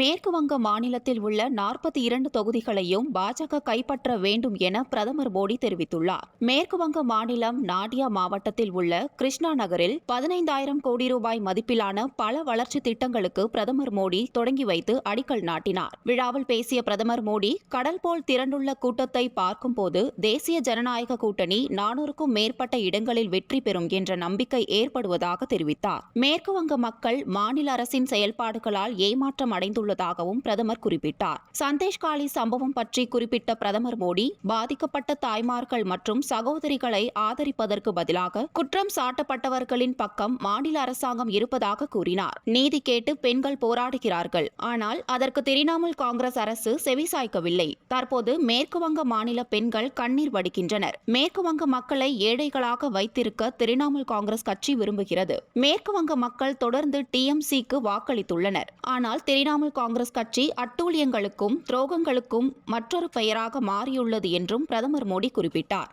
மேற்கு வங்க மாநிலத்தில் உள்ள நாற்பத்தி இரண்டு தொகுதிகளையும் பாஜக கைப்பற்ற வேண்டும் என பிரதமர் மோடி தெரிவித்துள்ளார். மேற்கு வங்க மாநிலம் நாடியா மாவட்டத்தில் உள்ள கிருஷ்ணா நகரில் பதினைந்தாயிரம் கோடி ரூபாய் மதிப்பிலான பல வளர்ச்சி திட்டங்களுக்கு பிரதமர் மோடி தொடங்கி வைத்து அடிக்கல் நாட்டினார். விழாவில் பேசிய பிரதமர் மோடி கடல் போல் திரண்டுள்ள கூட்டத்தை பார்க்கும்போது தேசிய ஜனநாயக கூட்டணி நானூறுக்கும் மேற்பட்ட இடங்களில் வெற்றி பெறும் என்ற நம்பிக்கை ஏற்படுவதாக தெரிவித்தார். மேற்கு வங்க மக்கள் மாநில அரசின் செயல்பாடுகளால் ஏமாற்றம் அடைந்துள்ளதாகவும் பிரதமர் குறிப்பிட்டார். சந்தேஷ்காலி சம்பவம் பற்றி குறிப்பிட்ட பிரதமர் மோடி பாதிக்கப்பட்ட தாய்மார்கள் மற்றும் சகோதரிகளை ஆதரிப்பதற்கு பதிலாக குற்றம் சாட்டப்பட்டவர்களின் பக்கம் மாநில அரசாங்கம் இருப்பதாக கூறினார். நீதி கேட்டு பெண்கள் போராடுகிறார்கள். ஆனால் அதற்கு திரிணாமுல் காங்கிரஸ் அரசு செவிசாய்க்கவில்லை தற்போது மேற்குவங்க மாநில பெண்கள் கண்ணீர் வடிக்கின்றனர். மேற்குவங்க மக்களை ஏழைகளாக வைத்திருக்க திரிணாமுல் காங்கிரஸ் கட்சி விரும்புகிறது. மேற்குவங்க மக்கள் தொடர்ந்து டிஎம்சிக்கு வாக்களித்துள்ளனர். ஆனால் திரிணாமுல் காங்கிரஸ் கட்சி அட்டூழியங்களுக்கும் துரோகங்களுக்கும் மற்றொரு பெயராக மாறியுள்ளது என்றும் பிரதமர் மோடி குறிப்பிட்டார்.